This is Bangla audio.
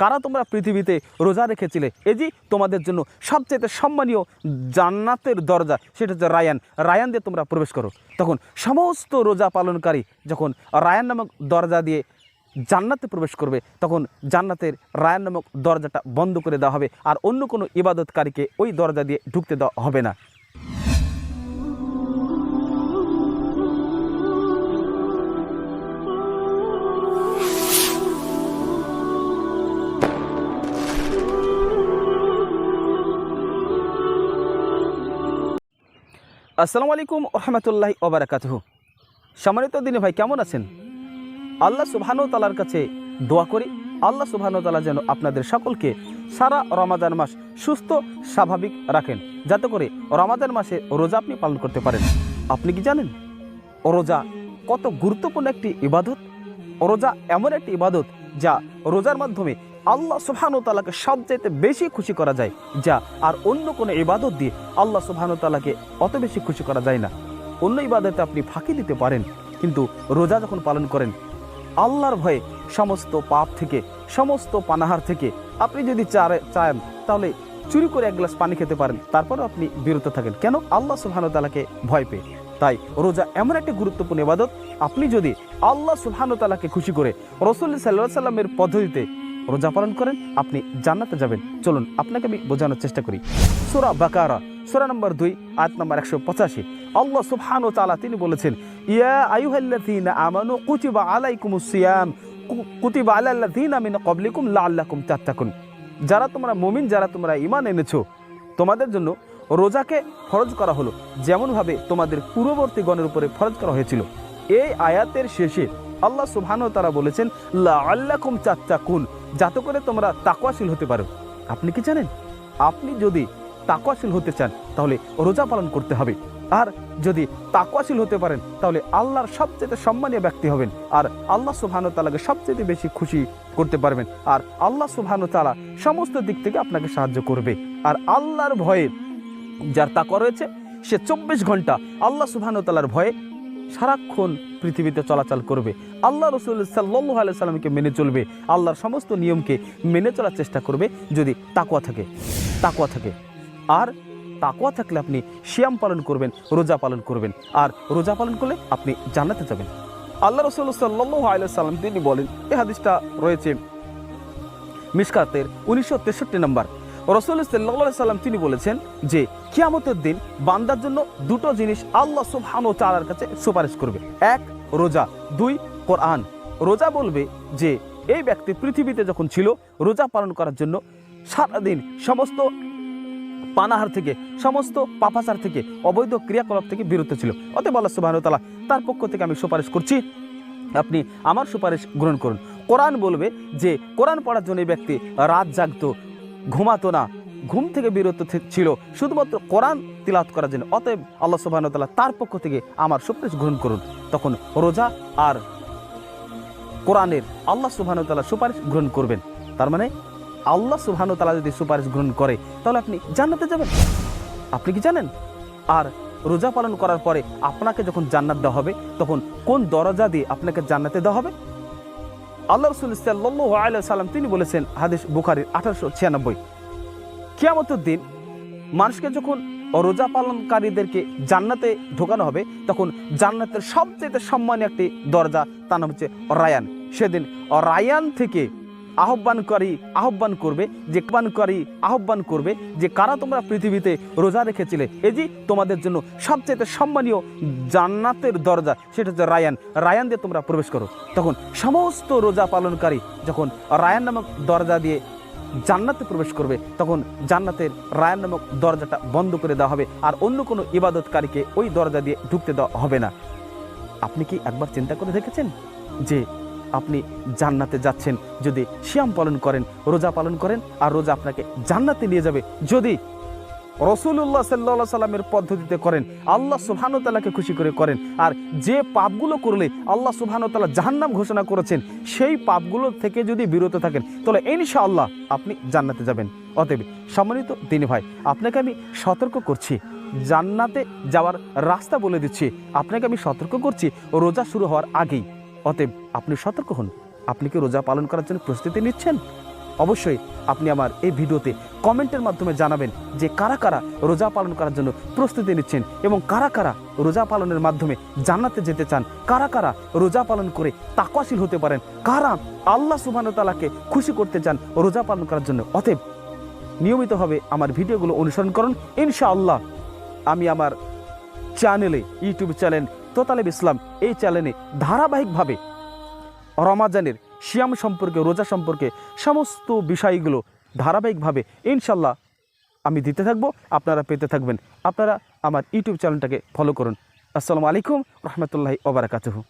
কারা তোমরা পৃথিবীতে রোজা রেখেছিলে? যে তোমাদের জন্য সবচেয়ে সম্মানীয় জান্নাতের দরজা, সেটা হচ্ছে রায়ান। রায়ান দিয়ে তোমরা প্রবেশ করো। তখন সমস্ত রোজা পালনকারী যখন রায়ান নামক দরজা দিয়ে জান্নাতে প্রবেশ করবে, তখন জান্নাতের রায়ান নামক দরজাটা বন্ধ করে দেওয়া হবে আর অন্য কোনো ইবাদতকারীকে ওই দরজা দিয়ে ঢুকতে দেওয়া হবে না। আসসালামু আলাইকুম রহমতুল্লাহ ওবরাকাতহ। সম্মানিত দিনে ভাই, কেমন আছেন? আল্লাহ সুবহানু তালার কাছে দোয়া করি। আল্লাহ সুবহানু তালা যেন আপনাদের সকলকে সারা রমাদান মাস সুস্থ, স্বাভাবিক রাখেন। যাতে করে রমাদান মাসে রোজা আপনি পালন করতে পারেন। আপনি কি জানেন? রোজা কত গুরুত্বপূর্ণ একটি ইবাদত। রোজা এমন একটি ইবাদত যা রোজার মাধ্যমে আল্লাহ সুবহানু তালাকে সবচাইতে বেশি খুশি করা যায়, যা আর অন্য কোনো ইবাদত দিয়ে আল্লাহ সুবহানু তালাকে অত বেশি খুশি করা যায় না। অন্য ইবাদতে আপনি ফাঁকি দিতে পারেন, কিন্তু রোজা যখন পালন করেন, আল্লাহর ভয়ে সমস্ত পাপ থেকে, সমস্ত পানাহার থেকে আপনি যদি চারে, চান, তাহলে চুরি করে এক গ্লাস পানি খেতে পারেন, তারপরেও আপনি বিরত থাকেন। কেন? আল্লাহ সুবহানু তালাকে ভয় পেয়ে। তাই রোজা এমন একটি গুরুত্বপূর্ণ ইবাদত, আপনি যদি আল্লাহ সুবহানু তালাকে খুশি করে রসুল সাল্লাহ সাল্লামের পদ্ধতিতে রোজা পালন করেন, আপনি জান্নাতে যাবেন। চলুন, আপনাকে আমি বোঝানোর চেষ্টা করি। সুরা বাকারা, সুরা নম্বর দুই, আয়াত নম্বর একশো পঁচাশি। আল্লাহ সুবহান ও তালা তিনি বলেছেন, ইয়া আয়ুহাল্লাযীনা আমানু কুতিবা আলাইকুমুস সিয়াম, কু- কুতিবা আলাল্লাযীনা মিন ক্বাবলিকুম লাআল্লাকুম তাত্তাকুন। যারা তোমরা মুমিন, যারা তোমরা ইমান এনেছো, তোমাদের জন্য রোজাকে ফরজ করা হলো, যেমনভাবে তোমাদের পূর্ববর্তী গণের উপরে ফরজ করা হয়েছিল। এই আয়াতের শেষে আল্লাহ সুবহান তারা বলেছেন, লাআল্লাকুম তাত্তাকুন। যাতে করে তোমরা তাকওয়াশীল হতে পারো। আপনি কি জানেন? আপনি যদি তাকওয়াশীল হতে চান, তাহলে রোজা পালন করতে হবে। আর যদি তাকওয়াশীল হতে পারেন, তাহলে আল্লাহর সবচেয়ে সম্মানীয় ব্যক্তি হবেন। আর আল্লাহ সুবহানু তাআলাকে সবচেয়ে বেশি খুশি করতে পারবেন। আর আল্লাহ সুবহানু তাআলা সমস্ত দিক থেকে আপনাকে সাহায্য করবে। আর আল্লাহর ভয়ে যার তাকওয়া রয়েছে, সে চব্বিশ ঘণ্টা আল্লাহ সুবহানু তাআলার ভয়ে সারাক্ষণ পৃথিবীতে চলাচল করবে। আল্লাহ রসুল সাল্লু সাল্লামকে মেনে চলবে। আল্লাহর সমস্ত নিয়মকে মেনে চলার চেষ্টা করবে যদি তাকুয়া থাকে। তাকুয়া থাকে। আর তাকুয়া থাকলে আপনি শিয়াম পালন করবেন, রোজা পালন করবেন। আর রোজা পালন করলে আপনি জান্নাতে যাবেন। আল্লাহ রসুল সাল্লু সাল্লাম তিনি বলেন, এ হাদিসটা রয়েছে মিসকাতের উনিশশো তেষট্টি নম্বর। রসুল সাল্লাহ সাল্লাম তিনি বলেছেন যে কিয়ামতের দিন বান্দার জন্য দুটো জিনিস আল্লাহ সুবহান তাআলার কাছে সুপারিশ করবে। এক, রোজা। দুই, কোরআন। রোজা বলবে যে, এই ব্যক্তি পৃথিবীতে যখন ছিল, রোজা পালন করার জন্য সারাদিন সমস্ত পানাহার থেকে, সমস্ত পাপাচার থেকে, অবৈধ ক্রিয়াকলাপ থেকে বিরত ছিল। অতএব আল্লাহ তাআলা তার পক্ষ থেকে আমি সুপারিশ করছি, আপনি আমার সুপারিশ গ্রহণ করুন। কোরআন বলবে যে, কোরআন পড়ার জন্য এই ব্যক্তি রাত জাগতো, ঘুমাতো না ঘুম থেকে বিরত ছিল। শুধুমাত্র কোরআন তিলাত করার জন্য। অতএব আল্লাহ সুবহান তাআলা তার পক্ষ থেকে আমার সুপারিশ গ্রহণ করুন। তখন রোজা আর কোরআনের আল্লাহ সুবহান তাআলা সুপারিশ গ্রহণ করবেন। তার মানে আল্লাহ সুবহান তাআলা যদি সুপারিশ গ্রহণ করে, তাহলে আপনি জান্নাতে যাবেন। আপনি কি জানেন? আর রোজা পালন করার পরে আপনাকে যখন জান্নাত দেওয়া হবে, তখন কোন দরজা দিয়ে আপনাকে জান্নাতে দেওয়া হবে? আল্লাহ রসুল আলিয়া সাল্লাম তিনি বলেছেন, হাদিস বুখারির আঠারোশো ছিয়ানব্বই। কিয়ামতের দিন মানুষকে যখন রোজা পালনকারীদেরকে জান্নাতে ঢোকানো হবে, তখন জান্নাতের সবচেয়ে সম্মানীয় একটি দরজা, তার নাম হচ্ছে রায়ান। সেদিন রায়ান থেকে আহ্বানকারী আহ্বান করবে, যে আহ্বানকারী আহ্বান করবে যে কারা তোমরা পৃথিবীতে রোজা রেখেছিলে, এই যে তোমাদের জন্য সবচেয়ে সম্মানীয় জান্নাতের দরজা, সেটা হচ্ছে রায়ান। রায়ান দিয়ে তোমরা প্রবেশ করো। তখন সমস্ত রোজা পালনকারী যখন রায়ান নামক দরজা দিয়ে জান্নাতে প্রবেশ করবে, তখন জান্নাতের রায়ান নামক দরজাটা বন্ধ করে দেওয়া হবে আর অন্য কোনো ইবাদতকারীকে ওই দরজা দিয়ে ঢুকতে দেওয়া হবে না। আপনি কি একবার চিন্তা করে দেখেছেন যে আপনি জান্নাতে যাচ্ছেন, যদি শিয়াম পালন করেন, রোজা পালন করেন, আর রোজা আপনাকে জান্নাতে নিয়ে যাবে, যদি রসুল্লাহ সাল্লা সাল্লামের পদ্ধতিতে করেন। আল্লাহ সুবহানতালাকে খুশি করে করেন। আর যে পাপগুলো করলে আল্লাহ সুবহানতাল্লাহ জাহান্নাম ঘোষণা করেছেন, সেই পাপগুলো থেকে যদি বিরত থাকেন, তাহলে ইনশাআল্লাহ আপনি জান্নাতে যাবেন। অতএব সম্মানিত তিনি ভাই, আপনাকে আমি সতর্ক করছি। জান্নাতে যাওয়ার রাস্তা বলে দিচ্ছি। আপনাকে আমি সতর্ক করছি, রোজা শুরু হওয়ার আগেই। অতএব আপনি সতর্ক হন। আপনি কি রোজা পালন করার জন্য প্রস্তুতি নিচ্ছেন? অবশ্যই আপনি আমার এই ভিডিওতে কমেন্টের মাধ্যমে জানাবেন যে কারা কারা রোজা পালন করার জন্য প্রস্তুতি নিচ্ছেন এবং কারা কারা রোজা পালনের মাধ্যমে জান্নাতে যেতে চান, কারা কারা রোজা পালন করে তাকওয়াশীল হতে পারেন, কারা আল্লাহ তাআলাকে খুশি করতে চান রোজা পালন করার জন্য। অতএব নিয়মিতভাবে আমার ভিডিওগুলো অনুসরণ করুন। ইনশাআল্লাহ আমি আমার চ্যানেলে, ইউটিউব চ্যানেল তোতালেব ইসলাম এই চ্যানেলে ধারাবাহিকভাবে রমাজানের শিয়াম সম্পর্কে, রোজা সম্পর্কে সমস্ত বিষয়গুলো ধারাবাহিকভাবে ইনশাল্লাহ আমি দিতে থাকব, আপনারা পেতে থাকবেন। আপনারা আমার ইউটিউব চ্যানেলটাকে ফলো করুন। আসসালামু আলাইকুম, রহমতুল্লাহি ওবরাকাতুহু